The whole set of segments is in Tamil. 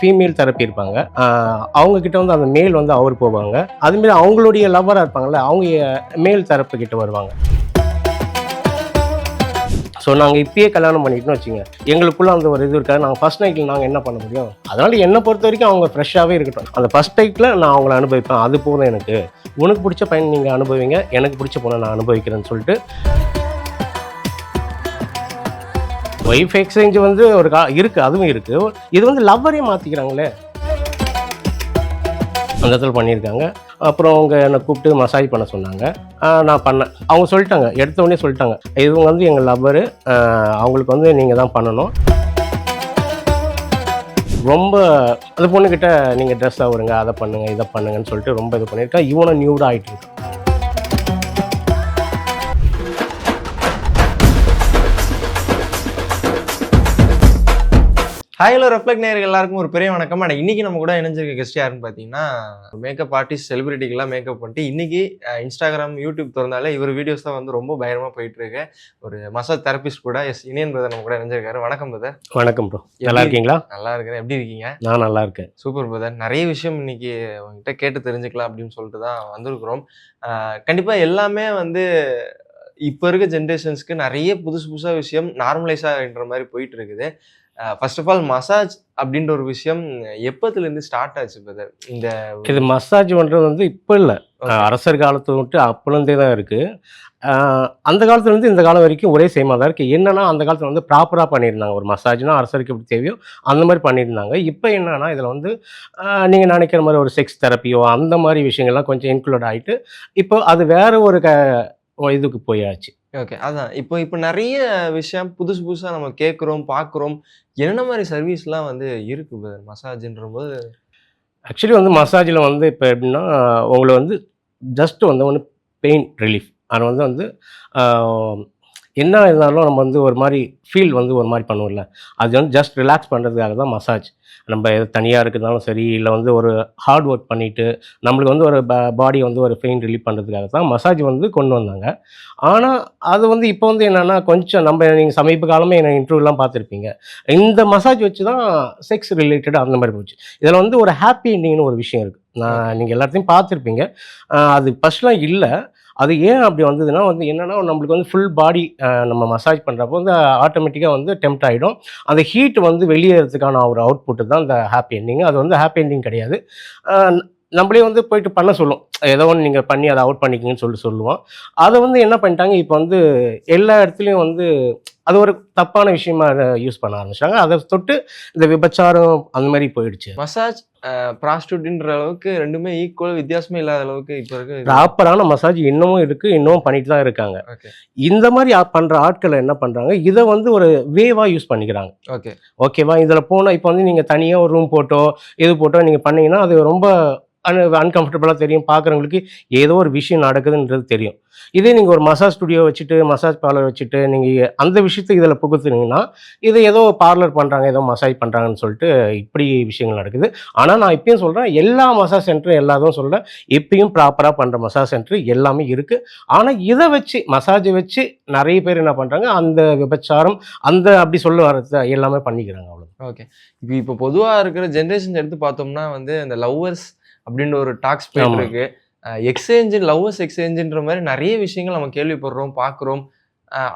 ஃபீமேல் தெரப்பி இருப்பாங்க. அவங்கக்கிட்ட அவங்க கிட்ட வந்து அந்த மேல் வந்து அவர் போவாங்க. அதுமாரி அவங்களுடைய லவ்வராக இருப்பாங்கல்ல அவங்க மேல் தெரப்பு கிட்ட வருவாங்க. ஸோ நாங்கள் இப்பயே கல்யாணம் பண்ணிட்டோம்னு வச்சுங்க எங்களுக்குள்ள அந்த ஒரு இது இருக்காது. நாங்கள் ஃபர்ஸ்ட் நைட்டில் நாங்கள் என்ன பண்ண முடியும்? அதனால் என்னை பொறுத்த வரைக்கும் அவங்க ஃப்ரெஷ்ஷாகவே இருக்கட்டும். அந்த ஃபர்ஸ்ட் நைட்டில் நான் அவங்கள அனுபவிப்பேன். அது போதும் எனக்கு. உனக்கு பிடிச்ச பையன் நீங்கள் அனுபவிங்க. எனக்கு பிடிச்ச பொண்ணை நான் அனுபவிக்கிறேன்னு சொல்லிட்டு ஒய்ஃப் எக்ஸ்சேஞ்ச் வந்து ஒரு கா இருக்குது அதுவும் இருக்குது இது வந்து லவ்வரே மாற்றிக்கிறாங்களே அந்த இடத்துல பண்ணியிருக்காங்க. அப்புறம் அவங்க என்னை கூப்பிட்டு மசாஜ் பண்ண சொன்னாங்க. நான் பண்ணேன் அவங்க சொல்லிட்டாங்க எடுத்தவொடனே சொல்லிட்டாங்க. இவங்க வந்து எங்கள் லவ்வரு அவங்களுக்கு வந்து நீங்கள் தான் பண்ணணும். ரொம்ப அந்த பொண்ணுக்கிட்ட நீங்கள் ட்ரெஸ் ஆகுறங்க அதை பண்ணுங்கள் இதை பண்ணுங்கன்னு சொல்லிட்டு ரொம்ப இது பண்ணியிருக்கேன் இவனும் நியூடாக ஆகிட்டு இருக்கு. ஹாய்லோ ரெஃப்ளெக்ட் நேயர்கள் எல்லாருக்கும் ஒரு பெரிய வணக்கம். ஆனால் இன்னைக்கு நம்ம கூட இணைஞ்சிருக்க கெஸ்ட் யாருன்னு பார்த்தீங்கன்னா மேக்கப் ஆர்டிஸ்ட் செலிபிரிட்டிக்கெல்லாம் மேக்கப் பண்ணிட்டு இன்னைக்கு அஹ், இன்ஸ்டாகிராம் யூடியூப் திறந்தாலே இவர் வீடியோஸ் தான் வந்து ரொம்ப பயங்கரமாக போயிட்டு இருக்கு ஒரு மசாஜ் தெரபிஸ்ட் கூட எஸ் இனியன் பிரதர் நம்ம கூட இணைஞ்சிருக்காரு. வணக்கம் பிரதர் வணக்கம் ப்ரோ நல்லா இருக்கீங்களா? நல்லா இருக்கிறேன். எப்படி இருக்கீங்க? நான் நல்லா இருக்கேன். சூப்பர் பிரதர் நிறைய விஷயம் இன்னைக்கு உங்ககிட்ட கேட்டு தெரிஞ்சுக்கலாம் அப்படின்னு சொல்லிட்டு தான் வந்திருக்கிறோம். அஹ், கண்டிப்பா எல்லாமே வந்து இப்போ இருக்க ஜென்ரேஷன்ஸ்க்கு நிறைய புதுசு புதுசாக விஷயம் நார்மலைஸ் ஆகின்ற மாதிரி போயிட்டு இருக்குது ஃபர்ஸ்ட் ஆஃப் ஆல் மசாஜ் அப்படின்ற ஒரு விஷயம் எப்பத்துலேருந்து ஸ்டார்ட் ஆச்சு பிரதர் இந்த இது மசாஜ் பண்ணுறது வந்து இப்போ இல்லை. அரசர் காலத்தை விட்டு அப்போலேருந்தே தான் இருக்குது அந்த காலத்துலேருந்து இந்த காலம் வரைக்கும் ஒரே சேமாக தான் இருக்குது என்னன்னா அந்த காலத்தில் வந்து ப்ராப்பராக பண்ணியிருந்தாங்க. ஒரு மசாஜ்னா அரசருக்கு எப்படி தேவையோ அந்த மாதிரி பண்ணியிருந்தாங்க. இப்போ என்னன்னா இதில் வந்து நீங்கள் நினைக்கிற மாதிரி ஒரு செக்ஸ் தெரப்பியோ அந்த மாதிரி விஷயங்கள்லாம் கொஞ்சம் இன்க்ளூட் ஆகிட்டு இப்போ அது வேற ஒரு க இதுக்கு போயாச்சு. ஓகே அதான். இப்போ இப்போ நிறைய விஷயம் புதுசு புதுசாக நம்ம கேட்குறோம் பார்க்குறோம். என்னென்ன மாதிரி சர்வீஸ்லாம் வந்து இருக்கு பிரதர் மசாஜ்ன்ற போது ஆக்சுவலி வந்து மசாஜில் வந்து இப்போ எப்படின்னா உங்களை வந்து ஜஸ்ட் வந்து ஒன்று பெயின் ரிலீஃப் அது வந்து வந்து என்ன இருந்தாலும் நம்ம வந்து ஒரு மாதிரி ஃபீல் வந்து ஒரு மாதிரி பண்ணுவோம்ல. அது வந்து ஜஸ்ட் ரிலாக்ஸ் பண்ணுறதுக்காக தான் மசாஜ் நம்ம தனியாக இருக்கிறதாலும் சரி இல்லை வந்து ஒரு ஹார்ட் ஒர்க் பண்ணிவிட்டு நம்மளுக்கு வந்து ஒரு பாடியை வந்து ஒரு பெயின் ரிலீஃப் பண்ணுறதுக்காக தான் மசாஜ் வந்து கொண்டு வந்தாங்க. ஆனால் அது வந்து இப்போ வந்து என்னென்னா கொஞ்சம் நம்ம நீங்கள் சமீப காலமே என்ன இன்டர்வியூலாம் பார்த்துருப்பீங்க. இந்த மசாஜ் வச்சு தான் செக்ஸ் ரிலேட்டட் அந்த மாதிரி போச்சு. இதில் வந்து ஒரு ஹாப்பி எண்டிங்னு ஒரு விஷயம் இருக்குது நான் நீங்கள் எல்லாத்தையும் பார்த்துருப்பீங்க. அது ஃபஸ்ட்லாம் இல்லை. அது ஏன் அப்படி வந்ததுன்னா வந்து என்னென்னா நம்மளுக்கு வந்து ஃபுல் பாடி நம்ம மசாஜ் பண்ணுறப்போ வந்து ஆட்டோமேட்டிக்காக வந்து டெம்ட் ஆகிடும் அந்த ஹீட் வந்து வெளியேறதுக்கான ஒரு அவுட்புட்டு தான் இந்த ஹாப்பி எண்டிங் அது வந்து ஹாப்பி எண்டிங் கிடையாது. நம்மளே வந்து போயிட்டு பண்ண சொல்லும். ஏதோ ஒன்று நீங்கள் பண்ணி அதை அவுட் பண்ணிக்கிங்கன்னு சொல்லிட்டு சொல்லுவோம். அதை வந்து என்ன பண்ணிட்டாங்க இப்போ வந்து எல்லா இடத்துலையும் வந்து அது ஒரு தப்பான விஷயமா யூஸ் பண்ண ஆரம்பிச்சிட்டாங்க. அதை தொட்டு இந்த விபச்சாரம் அந்த மாதிரி போயிடுச்சு. மசாஜ் ப்ராஸ்டியூட்ன்ற அளவுக்கு ரெண்டுமே ஈக்குவல் வித்தியாசமே இல்லாத அளவுக்கு இப்போ இருக்கு. ப்ராப்பரான மசாஜ் இன்னமும் இருக்கு இன்னமும் பண்ணிட்டு தான் இருக்காங்க. இந்த மாதிரி பண்ற ஆட்களை என்ன பண்றாங்க இதை வந்து ஒரு வேவா யூஸ் பண்ணிக்கிறாங்க. ஓகே ஓகேவா இதுல போனா இப்போ வந்து நீங்க தனியா ஒரு ரூம் போட்டோ இது போட்டோ நீங்க பண்ணீங்கன்னா அது ரொம்ப அன்கம்ஃபர்டபுளாக தெரியும். பார்க்குறவங்களுக்கு ஏதோ ஒரு விஷயம் நடக்குதுன்றது தெரியும். இதே நீங்கள் ஒரு மசாஜ் ஸ்டுடியோ வச்சுட்டு மசாஜ் பார்லர் வச்சுட்டு நீங்கள் அந்த விஷயத்தை இதில் புகுத்துனீங்கன்னா இது ஏதோ பார்லர் பண்ணுறாங்க ஏதோ மசாஜ் பண்ணுறாங்கன்னு சொல்லிட்டு இப்படி விஷயங்கள் நடக்குது. ஆனால் நான் இப்பயும் சொல்கிறேன் எல்லா மசாஜ் சென்டரும் எல்லாதும் சொல்கிறேன் இப்பயும் ப்ராப்பராக பண்ணுற மசாஜ் சென்டர் எல்லாமே இருக்குது ஆனால் இதை வச்சு மசாஜை வச்சு நிறைய பேர் என்ன பண்ணுறாங்க அந்த விபச்சாரம் அந்த அப்படி சொல்ல வர்றது எல்லாமே பண்ணிக்கிறாங்க அவ்வளோ ஓகே இப்போ இப்போ பொதுவாக இருக்கிற ஜென்ரேஷன் எடுத்து பார்த்தோம்னா வந்து இந்த லவ்வர்ஸ் அப்படின்ற ஒரு டாக்ஸ் போயிட்டு. இருக்கு எக்ஸ்சேஞ்சு லவ்வர்ஸ் எக்ஸ்சேஞ்சுன்ற மாதிரி நிறைய விஷயங்கள் நம்ம கேள்விப்படுறோம் பார்க்குறோம்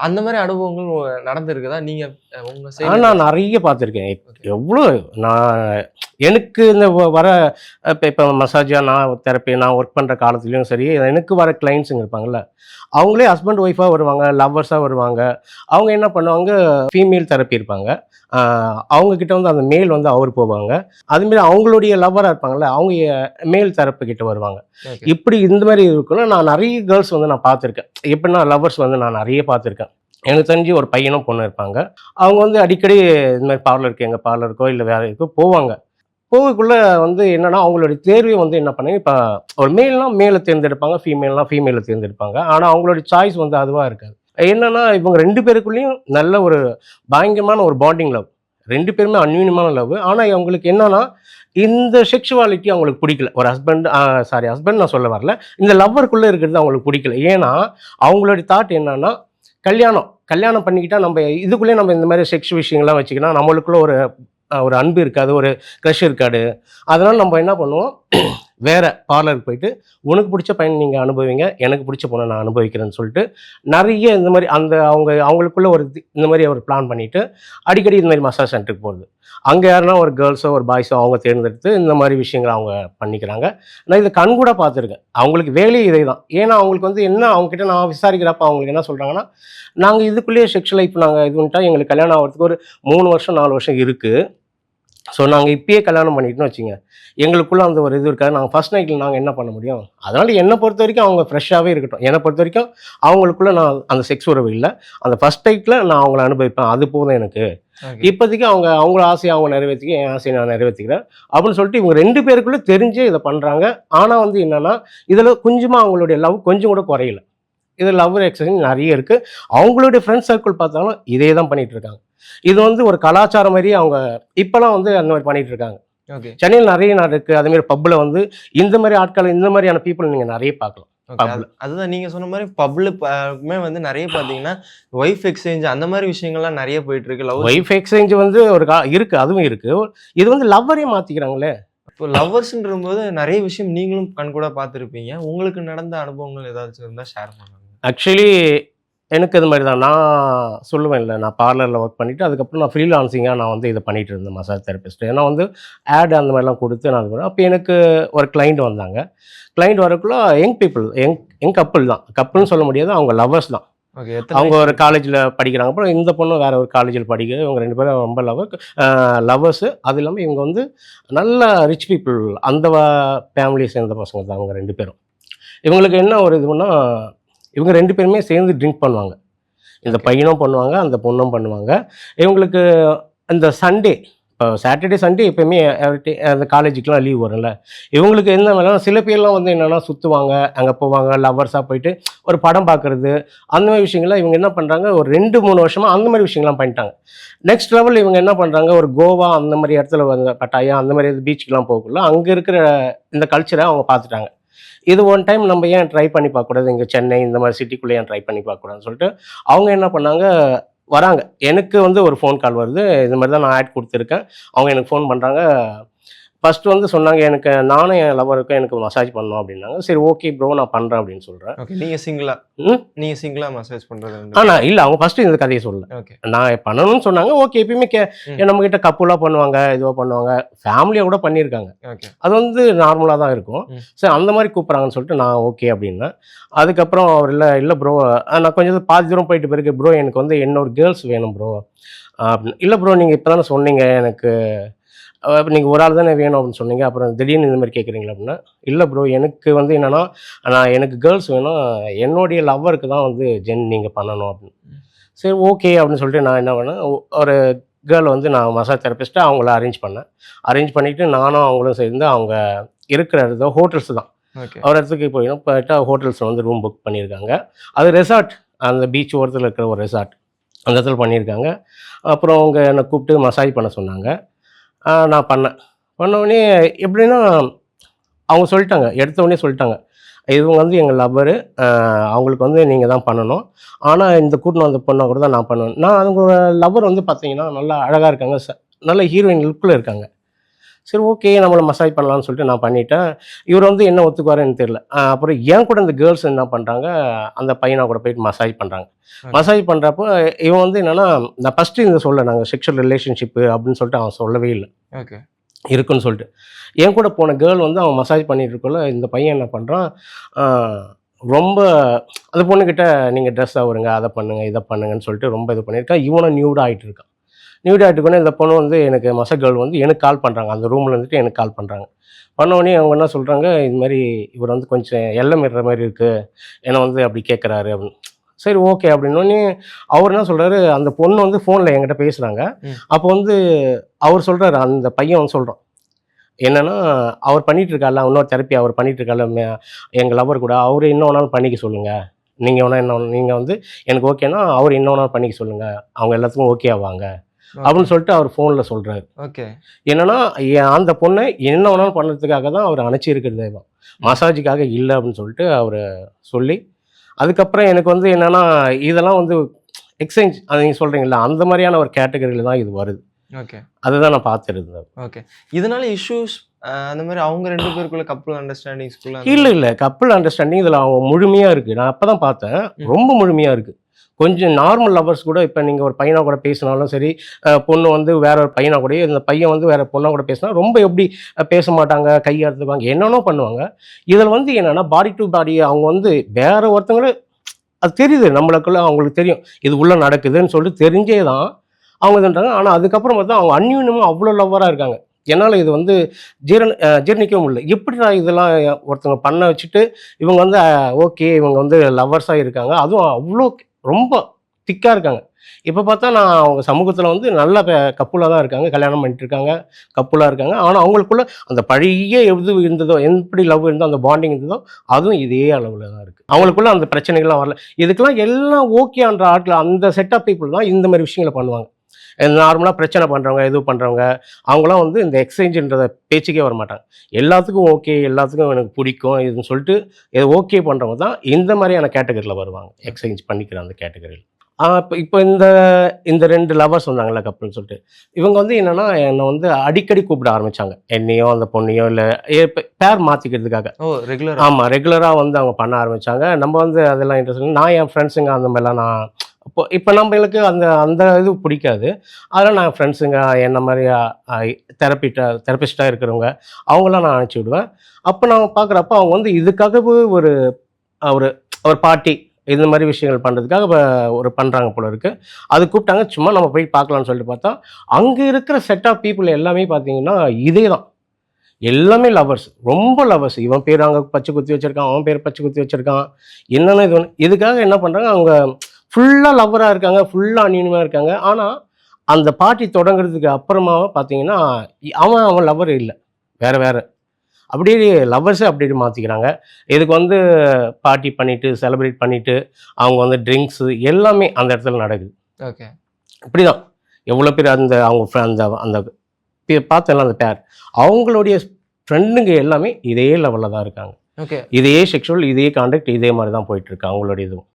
அந்த மாதிரி அனுபவங்கள் நடந்திருக்குதா? நீங்க அஹ், உங்க நான் நிறைய பார்த்துருக்கேன். எவ்வளோ நான் எனக்கு இந்த வர இப்போ இப்போ மசாஜாக நான் தெரப்பி நான் ஒர்க் பண்ணுற காலத்துலேயும் சரி எனக்கு வர கிளைண்ட்ஸுங்க இருப்பாங்கல்ல அவங்களே ஹஸ்பண்ட் ஒய்ஃபாக வருவாங்க லவ்வர்ஸாக வருவாங்க. அவங்க என்ன பண்ணுவாங்க ஃபீமேல் தெரப்பி இருப்பாங்க. ஆஹ் அவங்க கிட்ட வந்து அந்த மேல் வந்து அவர் போவாங்க. அதுமாரி அவங்களுடைய லவ்வராக இருப்பாங்கல்ல அவங்க மேல் தெரப்பி கிட்ட வருவாங்க. இப்படி இந்த மாதிரி இருக்குன்னா நான் நிறைய கேர்ள்ஸ் வந்து நான் பார்த்துருக்கேன். எப்படின்னா லவ்வர்ஸ் வந்து நான் நிறைய பார்த்துருக்கேன். எனக்கு தெரிஞ்சு ஒரு பையனும் பொண்ணு இருப்பாங்க. அவங்க வந்து அடிக்கடி இந்த மாதிரி பார்லருக்கு எங்கள் பார்லருக்கோ இல்லை வேற இருக்கோ போவாங்க. போகக்குள்ளே வந்து என்னென்னா அவங்களுடைய தேர்வை வந்து என்ன பண்ணாங்க இப்போ ஒரு மேல்னால் மேலே தேர்ந்தெடுப்பாங்க ஃபீமேல்னா ஃபீமேலை தேர்ந்தெடுப்பாங்க. ஆனால் அவங்களுடைய சாய்ஸ் வந்து அதுவாக இருக்காது. என்னன்னா இவங்க ரெண்டு பேருக்குள்ளேயும் நல்ல ஒரு பயங்கரமான ஒரு பாண்டிங் லவ் ரெண்டு பேருமே அந்யூன்யமான லவ் ஆனால் அவங்களுக்கு என்னன்னா இந்த செக்ஷுவாலிட்டி அவங்களுக்கு பிடிக்கல. ஒரு ஹஸ்பண்ட் சாரி ஹஸ்பண்ட் நான் சொல்ல வரல. இந்த லவ்வருக்குள்ளே இருக்கிறது அவங்களுக்கு பிடிக்கல. ஏன்னா அவங்களுடைய தாட் என்னன்னா கல்யாணம். கல்யாணம் பண்ணிக்கிட்டால் நம்ம இதுக்குள்ளே நம்ம இந்த மாதிரி செக்ஸ் விஷயங்கள்லாம் வச்சுக்கினா நம்மளுக்குள்ள ஒரு ஒரு அன்பு இருக்காது ஒரு க்ரஷ் இருக்காது. அதனால் நம்ம என்ன பண்ணுவோம்? வேறு பார்லருக்கு போயிட்டு உனக்கு பிடிச்ச பையன் நீங்கள் அனுபவிங்க எனக்கு பிடிச்ச பொண்ணை நான் அனுபவிக்கிறேன்னு சொல்லிட்டு நிறைய இந்த மாதிரி அந்த அவங்க அவங்களுக்குள்ள ஒரு இந்த மாதிரி ஒரு பிளான் பண்ணிவிட்டு அடிக்கடி இந்த மாதிரி மசாஜ் சென்டருக்கு போகிறது அங்கே யாருன்னா ஒரு கேர்ள்ஸோ ஒரு பாய்ஸோ அவங்க தேர்ந்தெடுத்து இந்த மாதிரி விஷயங்களை அவங்க பண்ணிக்கிறாங்க. நான் இதை கண் கூட பார்த்துருக்கேன். அவங்களுக்கு வேலையே இதே தான். ஏன்னா அவங்களுக்கு வந்து என்ன அவங்ககிட்ட நான் விசாரிக்கிறப்ப அவங்களுக்கு என்ன சொல்கிறாங்கன்னா நாங்கள் இதுக்குள்ளேயே செக்ஷுவல் லைஃப் நாங்கள் இது பண்ணிட்டா எங்களுக்கு கல்யாணம் ஆகிறதுக்கு ஒரு மூணு வருஷம் நாலு வருஷம் இருக்குது ஸோ நாங்கள் இப்பயே கல்யாணம் பண்ணிட்டோம்னு வச்சுங்க. எங்களுக்குள்ள அந்த ஒரு இது இருக்காது. நாங்கள் ஃபர்ஸ்ட் நைட்டில் நாங்கள் என்ன பண்ண முடியும்? அதனால் என்னை பொறுத்த வரைக்கும் அவங்க ஃப்ரெஷ்ஷாகவே இருக்கட்டும். என்னை பொறுத்த வரைக்கும் அவங்களுக்குள்ள நான் அந்த செக்ஸ் உறவு இல்லை. அந்த ஃபர்ஸ்ட் நைட்டில் நான் அவங்கள அனுபவிப்பேன். அது போதும் எனக்கு. இப்போதைக்கு அவங்க அவங்கள ஆசையை அவங்க நிறைவேற்றிக்க என் ஆசையை நான் நிறைவேற்றிக்கிறேன் அப்படின்னு சொல்லிட்டு இவங்க ரெண்டு பேருக்குள்ளே தெரிஞ்சு இதை பண்ணுறாங்க ஆனால் வந்து என்னென்னா இதில் கொஞ்சமாக அவங்களுடைய லவ் கொஞ்சம் கூட குறையல. இது லவ் எக்ஸசைஸ் நிறைய இருக்குது அவங்களுடைய ஃப்ரெண்ட் சர்க்கிள் பார்த்தாலும் இதே தான் பண்ணிட்டு இருக்காங்க. இது வந்து ஒரு கலாச்சாரம் மாதிரி அவங்க இப்போலாம் வந்து அந்த மாதிரி பண்ணிட்டு இருக்காங்க. ஓகே. சென்னையில் நிறைய நாடு இருக்குது அதே மாதிரி பப்பில் வந்து இந்த மாதிரி ஆட்கள் இந்த மாதிரியான பீப்புள் நீங்கள் நிறைய பார்க்கலாம். அதுதான் நீங்க சொன்ன மாதிரி பப்லுமே வந்து நிறைய பாத்தீங்கன்னா ஒய்ஃப் எக்ஸ்சேஞ்ச் அந்த மாதிரி விஷயங்கள்லாம் நிறைய போயிட்டு இருக்கு. லவ் ஒய்ஃப் எக்ஸ்சேஞ்ச் வந்து ஒரு கா இருக்குது அதுவும் இருக்குது இது வந்து லவ்வரே மாற்றிக்கிறாங்களே இப்போ லவ்வர்ஸ்ன்ற போது நிறைய விஷயம் நீங்களும் கண்கூட பார்த்துருப்பீங்க. உங்களுக்கு நடந்த அனுபவங்கள் ஏதாச்சும் இருந்தா ஷேர் பண்ணுங்க. ஆக்சுவலி எனக்கு இது மாதிரி தான். நான் சொல்லுவேன் இல்லை நான் பார்லரில் ஒர்க் பண்ணிவிட்டு அதுக்கப்புறம் நான் ஃப்ரீலான்சிங்காக நான் வந்து இதை பண்ணிட்டு இருந்தேன் மசாஜ் தெரபிஸ்ட் ஏன்னா வந்து ஆட் அந்த மாதிரிலாம் கொடுத்து நான் பண்ணேன். அப்போ எனக்கு ஒரு கிளைண்ட் வந்தாங்க. கிளைண்ட் வரக்குள்ள young people young young couple தான். கப்புள்னு சொல்ல முடியாது அவங்க லவர்ஸ் தான். அவங்க ஒரு காலேஜில் படிக்கிறாங்க. அப்புறம் இந்த பொண்ணு வேற ஒரு காலேஜில் படிக்க இவங்க ரெண்டு பேரும் ரொம்ப லவர் லவ்வர்ஸு அது இல்லாமல் இவங்க வந்து நல்ல ரிச் பீப்புள் அந்த ஃபேமிலியை சேர்ந்த பசங்க தான் அவங்க ரெண்டு பேரும். இவங்களுக்கு என்ன ஒரு இதுன்னா இவங்க ரெண்டு பேருமே சேர்ந்து ட்ரிங்க் பண்ணுவாங்க. இந்த. பையனும் பண்ணுவாங்க அந்த பொண்ணும் பண்ணுவாங்க. இவங்களுக்கு இந்த சண்டே இப்போ சாட்டர்டே சண்டே எப்பயுமே அந்த காலேஜுக்கெலாம் லீவ் வரும்ல. இவங்களுக்கு என்ன வேலை சில பேர்லாம் வந்து என்னென்னா சுற்றுவாங்க அங்கே போவாங்க லவ்வர்ஸாக போயிட்டு ஒரு படம் பார்க்குறது அந்த மாதிரி விஷயங்கள்லாம் இவங்க என்ன பண்ணுறாங்க ஒரு ரெண்டு மூணு வருஷமாக அந்த மாதிரி விஷயங்கள்லாம் பண்ணிட்டாங்க. நெக்ஸ்ட் லெவல் இவங்க என்ன பண்ணுறாங்க ஒரு கோவா அந்த மாதிரி இடத்துல வந்து பட்டாயா அந்த மாதிரி பீச்சுக்கெலாம் போகக்குள்ள அங்கே இருக்கிற இந்த கல்ச்சரை அவங்க பார்த்துட்டாங்க இது ஒன் டைம் நம்ம ஏன் ட்ரை பண்ணி பார்க்கக்கூடாது? இங்கே சென்னை இந்த மாதிரி சிட்டிக்குள்ளே ஏன் ட்ரை பண்ணி பார்க்கக்கூடாதுன்னு சொல்லிட்டு அவங்க என்ன பண்ணாங்க? வராங்க. எனக்கு வந்து ஒரு ஃபோன் கால் வருது. இது மாதிரி தான் நான் ஆட் கொடுத்துருக்கேன். அவங்க எனக்கு ஃபோன் பண்ணுறாங்க ஃபர்ஸ்ட் வந்து சொன்னாங்க எனக்கு நானும் என் லவருக்கும் எனக்கு மசாஜ் பண்ணணும் அப்படின்னாங்க. சரி ஓகே ப்ரோ நான் பண்ணுறேன் அப்படின்னு சொல்கிறேன் ஓகே நீங்க சிங்கிளா ம்? நீங்க சிங்கிளா மசாஜ் பண்றது ஆனால் இல்லை அவங்க ஃபஸ்ட்டு இந்த கதையை சொல்லல. ஓகே நான் பண்ணணும்னு சொன்னாங்க ஓகே எப்பயுமே கே ம். நம்ம கிட்ட கப்புலாக பண்ணுவாங்க இதுவாக பண்ணுவாங்க ஃபேமிலியாக கூட பண்ணியிருக்காங்க. ஓகே அது வந்து நார்மலாக தான் இருக்கும். சரி அந்த மாதிரி கூப்பிட்றாங்கன்னு சொல்லிட்டு நான் ஓகே அப்படின்னேன். அதுக்கப்புறம் அவர் இல்லை இல்லை ப்ரோ நான் கொஞ்சம் பாதி தூரம் போயிட்டு பிறகு ப்ரோ எனக்கு வந்து இன்னொரு கேர்ள்ஸ் வேணும் ப்ரோ இல்லை ப்ரோ நீங்கள் இப்போ தானே சொன்னீங்க எனக்கு நீங்கள் ஒரு ஆள் தானே வேணும் அப்படின்னு சொன்னீங்க. அப்புறம் திடீர்னு இந்த மாதிரி கேட்குறீங்களா அப்படின்னா இல்லை ப்ரோ எனக்கு வந்து என்னென்னா நான் எனக்கு கேர்ள்ஸ் வேணும் என்னுடைய லவ்வருக்கு தான் வந்து ஜென் நீங்கள் பண்ணணும் அப்படின்னு. சரி ஓகே அப்படின்னு சொல்லிட்டு நான் என்ன பண்ணேன் ஒரு கேர்ள் வந்து நான் மசாஜ் தெரபிஸ்ட்டாக அவங்கள அரேஞ்ச் பண்ணேன். அரேஞ்ச் பண்ணிவிட்டு நானும் அவங்களும் சேர்ந்து அவங்க இருக்கிற இடத்துல ஹோட்டல்ஸ் தான். ஒரு இடத்துக்கு போயிடும் போயிட்டா ஹோட்டல்ஸில் வந்து ரூம் புக் பண்ணியிருக்காங்க. அது ரெசார்ட் அந்த பீச் ஓரத்தில் இருக்கிற ஒரு ரெசார்ட் அந்த இடத்துல பண்ணியிருக்காங்க. அப்புறம் அவங்க என்னை கூப்பிட்டு மசாஜ் பண்ண சொன்னாங்க. நான் பண்ணேன். பண்ண உடனே எப்படின்னா அவங்க சொல்லிட்டாங்க எடுத்த உடனே சொல்லிட்டாங்க. இவங்க வந்து எங்கள் லவ்வரு அவங்களுக்கு வந்து நீங்கள் தான் பண்ணணும். ஆனால் இந்த கூட்டின்னு வந்த பொண்ணை கூட தான் நான் பண்ணணும். நான் அவங்க லவ்வர் வந்து பார்த்தீங்கன்னா நல்லா அழகாக இருக்காங்க ச- நல்ல ஹீரோயின் லுக்கில் இருக்காங்க. சரி ஓகே நம்மளை மசாஜ் பண்ணலாம்னு சொல்லிட்டு நான் பண்ணிட்டேன். இவர் வந்து என்ன ஒத்துக்குவாருன்னு தெரியல. ஆஹ் அப்புறம் ஏன் கூட இந்த கேர்ள்ஸ் என்ன பண்ணுறாங்க அந்த பையனை கூட போயிட்டு மசாஜ் பண்ணுறாங்க மசாஜ் பண்ணுறப்போ இவன் வந்து என்னென்னா நான் ஃபஸ்ட்டு இந்த சொல்ல நாங்கள் செக்ஷுவல் ரிலேஷன்ஷிப்பு அப்படின்னு சொல்லிட்டு அவன் சொல்லவே இல்லை. ஓகே. இருக்குன்னு சொல்லிட்டு. என் கூட போன கேர்ள் வந்து அவன் மசாஜ் பண்ணிட்டு இருக்கல இந்த பையன் என்ன பண்ணுறான் ரொம்ப அந்த பொண்ணுக்கிட்ட நீங்கள் ட்ரெஸ் ஆகுறங்க அதை பண்ணுங்கள் இதை பண்ணுங்கன்னு சொல்லிட்டு ரொம்ப இது பண்ணியிருக்கான் இவனும் நியூடாக ஆகிட்டு இருக்கான். நியூட் ஆகிட்டு இந்த பொண்ணு வந்து எனக்கு மச கேர்ள் வந்து எனக்கு கால் பண்ணுறாங்க அந்த ரூமில் இருந்துட்டு எனக்கு கால் பண்ணுறாங்க பண்ண அவங்க என்ன சொல்கிறாங்க இது மாதிரி இவர் வந்து கொஞ்சம் எல்லம் இடுற மாதிரி இருக்குது என்னை வந்து அப்படி கேட்குறாரு அப்படின்னு. சரி ஓகே அப்படின்னோடனே அவர் என்ன சொல்கிறாரு அந்த பொண்ணு வந்து ஃபோனில் என்கிட்ட பேசுகிறாங்க. அப்போ வந்து அவர் சொல்கிறாரு அந்த பையன் வந்து சொல்கிறான் என்னன்னா அவர் பண்ணிட்டு இருக்கால இன்னொரு தெரப்பி அவர் பண்ணிட்டு இருக்கால எங்கள் லவர் கூட அவர் இன்னும் நாள் பண்ணிக்க சொல்லுங்க. நீங்கள் வேணா என்ன நீங்கள் வந்து எனக்கு ஓகேனா அவர் இன்னொரு நாள் பண்ணிக்க சொல்லுங்க. அவங்க எல்லாத்துக்கும் ஓகே. ஆவாங்க அப்படின்னு சொல்லிட்டு அவர் ஃபோனில் சொல்கிறாரு ஓகே. என்னன்னா அந்த பொண்ணை என்ன வேணாலும் பண்ணுறதுக்காக தான் அவர் அணைச்சி இருக்கிறதே தான் மசாஜுக்காக இல்லை அப்படின்னு சொல்லிட்டு அவர் சொல்லி அதுக்கப்புறம் எனக்கு வந்து என்னன்னா இதெல்லாம் வந்து எக்ஸ்சேஞ்ச் அது நீங்கள் சொல்கிறீங்களா அந்த மாதிரியான ஒரு கேட்டகரியில் தான் இது வருது. ஓகே. அதுதான் நான் பார்த்துருந்தேன். ஓகே. இதனால இஷ்யூஸ் அந்த மாதிரி அவங்க ரெண்டு பேருக்குள்ள கப்பல் அண்டர்ஸ்டாண்டிங்ஸ்குள்ள இல்லை இல்லை. கப்பல் அண்டர்ஸ்டாண்டிங் இதில் அவங்க முழுமையாக இருக்குது நான் அப்போ தான் பார்த்தேன். ரொம்ப முழுமையாக இருக்குது கொஞ்சம் நார்மல் லவர்ஸ் கூட இப்போ நீங்கள் ஒரு பையனாக கூட பேசினாலும் சரி பொண்ணு வந்து வேற ஒரு பையனாக கூட இந்த பையன் வந்து வேற பொண்ணாக கூட பேசினா ரொம்ப எப்படி பேச மாட்டாங்க கையாடுத்துவாங்க என்னென்னோ பண்ணுவாங்க. இதில் வந்து என்னென்னா பாடி டு பாடி அவங்க வந்து வேற ஒருத்தங்கள அது தெரியுது நம்மளுக்குள்ள அவங்களுக்கு தெரியும். இது உள்ளே நடக்குதுன்னு சொல்லிட்டு தெரிஞ்சே தான் அவங்க இதுன்றாங்க ஆனால் அதுக்கப்புறம் பார்த்தா அவங்க அந்யூனமாக அவ்வளோ லவ்வராக இருக்காங்க. என்னால் இது வந்து ஜீரண ஜீர்ணிக்கவும் முடியல எப்படி எப்படிடா இதெல்லாம் ஒருத்தவங்க பண்ண வச்சுட்டு இவங்க வந்து ஓகே இவங்க வந்து லவ்வர்ஸாக இருக்காங்க. அதுவும் அவ்வளோ ரொம்ப திக்காக இருக்காங்க. இப்போ பார்த்தா நான் அவங்க சமூகத்தில் வந்து நல்ல கப்புலாக தான் இருக்காங்க. கல்யாணம் பண்ணிட்டு இருக்காங்க. கப்புலாக இருக்காங்க. ஆனால் அவங்களுக்குள்ள அந்த பழைய எது இருந்ததோ எப்படி லவ் இருந்தோ அந்த பாண்டிங் இருந்ததோ அதுவும் இதே அளவில் தான் இருக்குது அவங்களுக்குள்ள அந்த பிரச்சனைகள்லாம் வரல. இதுக்கெல்லாம் எல்லாம் ஓகேன்ற ஆட்கள் அந்த செட் ஆஃப் பீப்புள் தான் இந்த மாதிரி விஷயங்களை பண்ணுவாங்க. நார்மலாக பிரச்சனை பண்ணுறவங்க இது பண்ணுறவங்க அவங்களாம் வந்து இந்த எக்ஸ்சேஞ்சுன்றத பேச்சுக்கே வர மாட்டாங்க எல்லாத்துக்கும் ஓகே எல்லாத்துக்கும் எனக்கு பிடிக்கும் இதுன்னு சொல்லிட்டு இது ஓகே பண்ணுறவங்க தான் இந்த மாதிரியான கேட்டகரியில் வருவாங்க எக்ஸ்சேஞ்ச் பண்ணிக்கிற அந்த கேட்டகரியில் இப்போ இப்போ இந்த இந்த ரெண்டு லவர்ஸ் வந்தாங்கல்ல கப்பல்னு சொல்லிட்டு இவங்க வந்து என்னன்னா என்னை வந்து அடிக்கடி கூப்பிட ஆரம்பிச்சாங்க. என்னையோ அந்த பொண்ணையோ இல்லை பேர் மாற்றிக்கிறதுக்காக ஓ ரெகுலர் ஆமாம் ரெகுலராக வந்து அவங்க பண்ண ஆரம்பிச்சாங்க. நம்ம வந்து அதெல்லாம் இன்ட்ரெஸ்ட் நான் என் ஃப்ரெண்ட்ஸுங்க அந்த மாதிரிலாம் நான் இப்போ இப்போ நம்மளுக்கு அந்த அந்த இது பிடிக்காது. அதெல்லாம் நான் ஃப்ரெண்ட்ஸுங்க என்ன மாதிரி தெரப்பிட்ட தெரப்பிஸ்டாக இருக்கிறவங்க அவங்களாம் நான் அனுப்பிச்சி விடுவேன். அப்போ நான் பார்க்குறப்ப அவங்க வந்து இதுக்காகவே ஒரு ஒரு ஒரு பார்ட்டி இந்த மாதிரி விஷயங்கள் பண்ணுறதுக்காக ஒரு பண்ணுறாங்க போல இருக்கு. அது கூப்பிட்டாங்க சும்மா நம்ம போய் பார்க்கலாம்னு சொல்லிட்டு பார்த்தா அங்கே இருக்கிற செட் ஆஃப் பீப்புள் எல்லாமே பார்த்தீங்கன்னா இதே தான் எல்லாமே லவர்ஸ் ரொம்ப லவர்ஸ் இவன் பேர் அங்கே பச்சை குத்தி வச்சுருக்கான் அவன் பேர் பச்சை குத்தி வச்சுருக்கான். என்னென்ன இது இதுக்காக என்ன பண்ணுறாங்க அவங்க ஃபுல்லாக லவ்வராக இருக்காங்க ஃபுல்லாக அந்யூனமாக இருக்காங்க. ஆனால் அந்த பார்ட்டி தொடங்குறதுக்கு அப்புறமா பார்த்தீங்கன்னா அவன் அவன் லவர் இல்லை. வேற வேற. அப்படியே லவ்வர்ஸே அப்படி மாற்றிக்கிறாங்க இதுக்கு வந்து பார்ட்டி பண்ணிட்டு செலிப்ரேட் பண்ணிட்டு அவங்க வந்து ட்ரிங்க்ஸு எல்லாமே அந்த இடத்துல நடக்குது. ஓகே இப்படிதான். எவ்வளோ பேர் அந்த அவங்க அந்த அந்த பார்த்தல அந்த பேர் அவங்களுடைய ஃப்ரெண்டுங்க எல்லாமே இதே லெவலில் தான் இருக்காங்க. ஓகே இதே செக்ஷுவல் இதே கான்டாக்ட் இதே மாதிரி தான் போயிட்டு இருக்கு அவங்களுடைய இதுவும்.